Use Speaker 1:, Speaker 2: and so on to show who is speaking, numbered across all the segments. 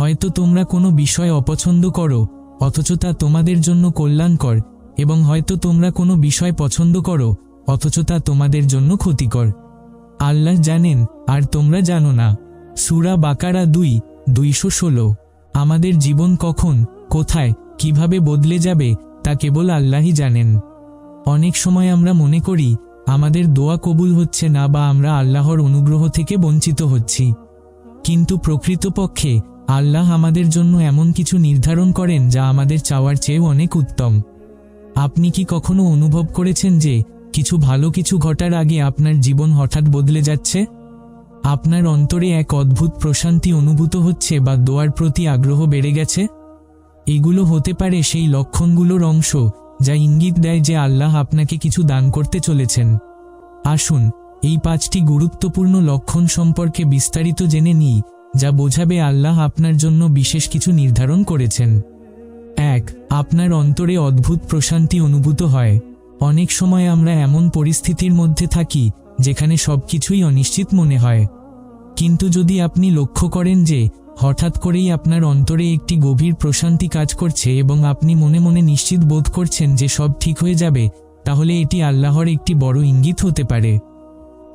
Speaker 1: হয়তো তোমরা কোনো বিষয় অপছন্দ করো, অথচ তা তোমাদের জন্য কল্যাণকর, এবং হয়তো তোমরা কোনো বিষয় পছন্দ করো, অথচ তা তোমাদের জন্য ক্ষতিকর। আল্লাহ জানেন, আর তোমরা জানো না। সুরা বাকারা দুই, দুইশো ষোলো। আমাদের জীবন কখন, কোথায়, কীভাবে বদলে যাবে, তা কেবল আল্লাহই জানেন। অনেক সময় আমরা মনে করি, আমাদের দোয়া কবুল হচ্ছে না বা আমরা আল্লাহর অনুগ্রহ থেকে বঞ্চিত হচ্ছি। কিন্তু প্রকৃতপক্ষে আল্লাহ আমাদের জন্য এমন কিছু নির্ধারণ করেন যা আমাদের চাওয়ার চেয়েও অনেক উত্তম। আপনি কি কখনো অনুভব করেছেন যে কিছু ভালো কিছু ঘটার আগে আপনার জীবন হঠাৎ বদলে যাচ্ছে? আপনার অন্তরে এক অদ্ভুত প্রশান্তি অনুভূত হচ্ছে বা দোয়ার প্রতি আগ্রহ বেড়ে গেছে? এগুলো হতে পারে সেই লক্ষণগুলোর অংশ যা ইঙ্গিত দেয় যে আল্লাহ আপনাকে কিছু দান করতে চলেছেন। আসুন, এই পাঁচটি গুরুত্বপূর্ণ লক্ষণ সম্পর্কে বিস্তারিত জেনে নিই। যা বোঝাবে আল্লাহ আপনার জন্য বিশেষ কিছু নির্ধারণ করেছেন। এক, আপনার অন্তরে অদ্ভুত প্রশান্তি অনুভূত হয়। অনেক সময় আমরা এমন পরিস্থিতির মধ্যে থাকি, যেখানে সবকিছুই অনিশ্চিত মনে হয়। কিন্তু যদি আপনি লক্ষ্য করেন যে, হঠাৎ করেই আপনার অন্তরে একটি গভীর প্রশান্তি কাজ করছে এবং আপনি মনে মনে নিশ্চিত বোধ করছেন যে সব ঠিক হয়ে যাবে, তাহলে এটি আল্লাহর একটি বড় ইঙ্গিত হতে পারে।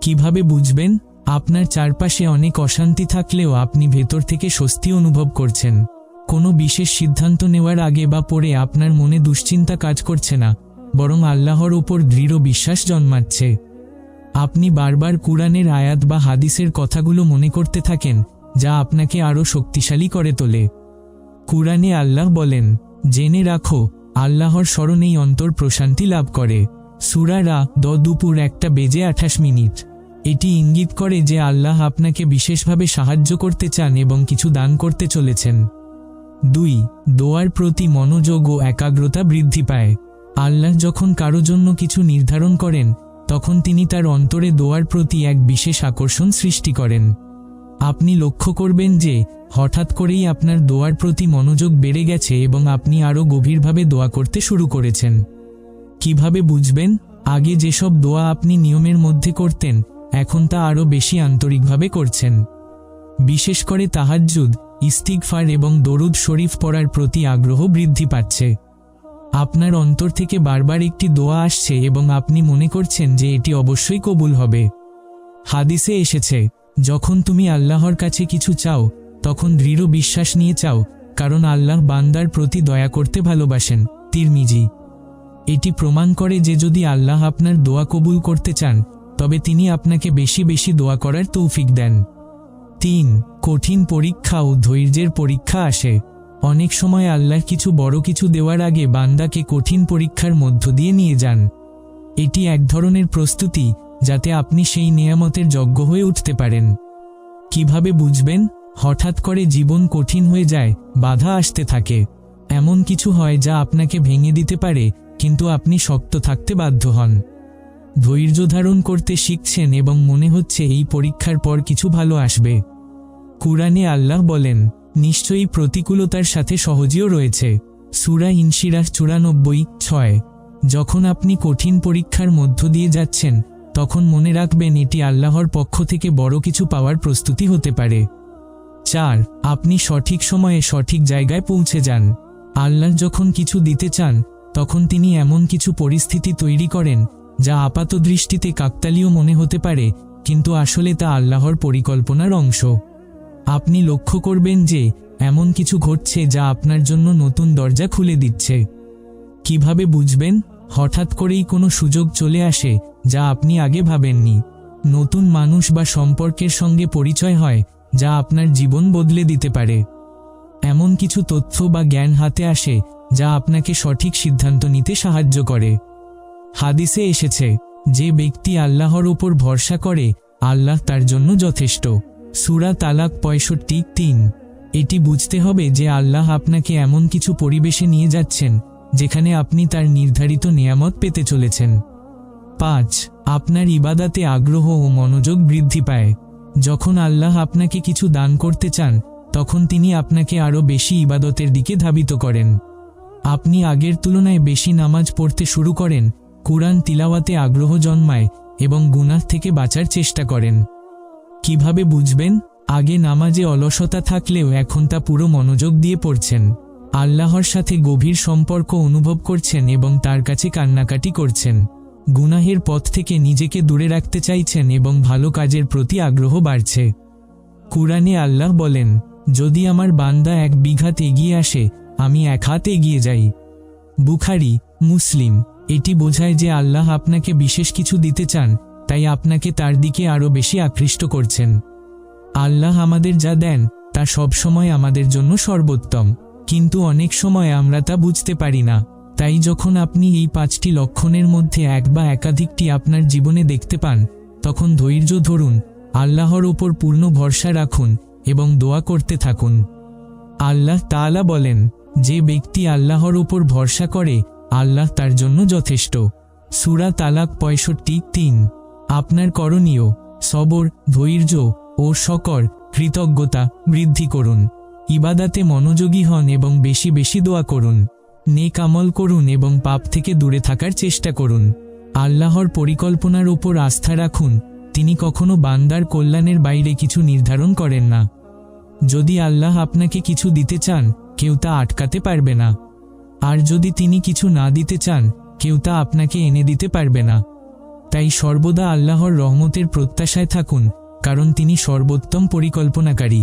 Speaker 1: কীভাবে বুঝবেন? আপনার চারপাশে অনেক অশান্তি থাকলেও আপনি ভেতর থেকে স্বস্তি অনুভব করছেন। কোনো বিশেষ সিদ্ধান্ত নেওয়ার আগে বা পরে আপনার মনে দুশ্চিন্তা কাজ করছে না, বরং আল্লাহর ওপর দৃঢ় বিশ্বাস জন্মাচ্ছে। আপনি বারবার কুরআনের আয়াত বা হাদিসের কথাগুলো মনে করতে থাকেন, যা আপনাকে আরও শক্তিশালী করে তোলে। কুরআনে আল্লাহ বলেন, জেনে রাখো, আল্লাহর স্মরণেই অন্তর প্রশান্তি লাভ করে। সুরারা দ দুপুর একটা বেজে আঠাশ মিনিট। এটি ইঙ্গিত করে যে আল্লাহ আপনাকে বিশেষভাবে সাহায্য করতে চান এবং কিছু দান করতে চলেছেন। দুই, দোয়ার প্রতি মনোযোগ ও একাগ্রতা বৃদ্ধি পায়। আল্লাহ যখন কারও জন্য কিছু নির্ধারণ করেন, তখন তিনি তার অন্তরে দোয়ার প্রতি এক বিশেষ আকর্ষণ সৃষ্টি করেন। আপনি লক্ষ্য করবেন যে, হঠাৎ করেই আপনার দোয়ার প্রতি মনোযোগ বেড়ে গেছে এবং আপনি আরও গভীরভাবে দোয়া করতে শুরু করেছেন। কীভাবে বুঝবেন? আগে যেসব দোয়া আপনি নিয়মের মধ্যে করতেন এখন তা আরও বেশি আন্তরিকভাবে করছেন। বিশেষ করে তাহাজ্জুদ, ইস্তিগফার এবং দরুদ শরীফ পড়ার প্রতি আগ্রহ বৃদ্ধি পাচ্ছে। আপনার অন্তর থেকে বারবার একটি দোয়া আসছে এবং আপনি মনে করছেন যে এটি অবশ্যই কবুল হবে। হাদিসে এসেছে, যখন তুমি আল্লাহর কাছে কিছু চাও, তখন দৃঢ় বিশ্বাস নিয়ে চাও, কারণ আল্লাহ বান্দার প্রতি দয়া করতে ভালোবাসেন। তিরমিজি, এটি প্রমাণ করে যে যদি আল্লাহ আপনার দোয়া কবুল করতে চান তবে তিনি আপনাকে বেশি বেশি দোয়া করার তৌফিক দেন। তিন, কঠিন পরীক্ষা ও ধৈর্যের পরীক্ষা আসে। অনেক সময় আল্লাহ কিছু বড় কিছু দেওয়ার আগে বান্দাকে কঠিন পরীক্ষার মধ্য দিয়ে নিয়ে যান। এটি এক ধরনের প্রস্তুতি, যাতে আপনি সেই নিয়ামতের যজ্ঞ হয়ে উঠতে পারেন। কীভাবে বুঝবেন? হঠাৎ করে জীবন কঠিন হয়ে যায়, বাধা আসতে থাকে। এমন কিছু হয় যা আপনাকে ভেঙে দিতে পারে, কিন্তু আপনি শক্ত থাকতে বাধ্য হন। ধৈর্য ধারণ করতে শিখছেন এবং মনে হচ্ছে এই পরীক্ষার পর কিছু ভালো আসবে। কুরআনে আল্লাহ বলেন, নিশ্চয়ই প্রতিকূলতার সাথে সহজীয় রয়েছে। সুরা ইনশিরাস চুরানব্বই, ছয়। যখন আপনি কঠিন পরীক্ষার মধ্য দিয়ে যাচ্ছেন, তখন মনে রাখবেন এটি আল্লাহর পক্ষ থেকে বড় কিছু পাওয়ার প্রস্তুতি হতে পারে। চার, আপনি সঠিক সময়ে সঠিক জায়গায় পৌঁছে যান। আল্লাহ যখন কিছু দিতে চান, তখন তিনি এমন কিছু পরিস্থিতি তৈরি করেন যা আপাত দৃষ্টিতে কাকতালীয় মনে হতে পারে, কিন্তু আসলে তা আল্লাহর পরিকল্পনার অংশ। আপনি লক্ষ্য করবেন যে, এমন কিছু ঘটছে যা আপনার জন্য নতুন দরজা খুলে দিচ্ছে। কীভাবে বুঝবেন? হঠাৎ করেই কোনো সুযোগ চলে আসে যা আপনি আগে ভাবেননি। নতুন মানুষ বা সম্পর্কের সঙ্গে পরিচয় হয় যা আপনার জীবন বদলে দিতে পারে। এমন কিছু তথ্য বা জ্ঞান হাতে আসে যা আপনাকে সঠিক সিদ্ধান্ত নিতে সাহায্য করে। হাদিসে এসেছে, যে ব্যক্তি আল্লাহর ওপর ভরসা করে, আল্লাহ তার জন্য যথেষ্ট। সুরা তালাক পঁয়ষট্টি, তিন। এটি বুঝতে হবে যে আল্লাহ আপনাকে এমন কিছু পরিবেশে নিয়ে যাচ্ছেন, যেখানে আপনি তার নির্ধারিত নিয়ামত পেতে চলেছেন। পাঁচ, আপনার ইবাদাতে আগ্রহ ও মনোযোগ বৃদ্ধি পায়। যখন আল্লাহ আপনাকে কিছু দান করতে চান, তখন তিনি আপনাকে আরও বেশি ইবাদতের দিকে ধাবিত করেন। আপনি আগের তুলনায় বেশি নামাজ পড়তে শুরু করেন কুরআন তিলাওয়াতে আগ্রহ জন্মায় এবং গুনাহ থেকে বাঁচার চেষ্টা করেন। কীভাবে বুঝবেন? আগে নামাজে অলসতা থাকলেও এখন তা পুরো মনোযোগ দিয়ে পড়ছেন। আল্লাহর সাথে গভীর সম্পর্ক অনুভব করছেন এবং তার কাছে কান্নাকাটি করছেন। গুনাহের পথ থেকে নিজেকে দূরে রাখতে চাইছেন এবং ভালো কাজের প্রতি আগ্রহ বাড়ছে। কুরআনে আল্লাহ বলেন, যদি আমার বান্দা এক বিঘাত এগিয়ে আসে, আমি এক হাত এগিয়ে যাই। বুখারি, মুসলিম। এটি বোঝায় যে আল্লাহ আপনাকে বিশেষ কিছু দিতে চান, তাই আপনাকে তার দিকে আরও বেশি আকৃষ্ট করছেন। আল্লাহ আমাদের যা দেন, তা সবসময় আমাদের জন্য সর্বোত্তম। কিন্তু অনেক সময় আমরা তা বুঝতে পারি না। তাই যখন আপনি এই পাঁচটি লক্ষণের মধ্যে এক বা একাধিকটি আপনার জীবনে দেখতে পান, তখন ধৈর্য ধরুন, আল্লাহর ওপর পূর্ণ ভরসা রাখুন এবং দোয়া করতে থাকুন। আল্লাহ তাআলা বলেন, যে ব্যক্তি আল্লাহর ওপর ভরসা করে আল্লাহ তার জন্য যথেষ্ট। সুরা তালাক পঁয়ষট্টি তিন। আপনার করণীয়, সবর, ধৈর্য ও সকর, কৃতজ্ঞতা বৃদ্ধি করুন। ইবাদাতে মনোযোগী হন এবং বেশি বেশি দোয়া করুন। নেক আমল করুন এবং পাপ থেকে দূরে থাকার চেষ্টা করুন। আল্লাহর পরিকল্পনার ওপর আস্থা রাখুন। তিনি কখনো বান্দার কল্যাণের বাইরে কিছু নির্ধারণ করেন না। যদি আল্লাহ আপনাকে কিছু দিতে চান, কেউ তা আটকাতে পারবে না। আর যদি তিনি কিছু না দিতে চান, কেউ তা আপনাকে এনে দিতে পারবে না। তাই সর্বদা আল্লাহর রহমতের প্রত্যাশায় থাকুন, কারণ তিনি সর্বোত্তম পরিকল্পনাকারী।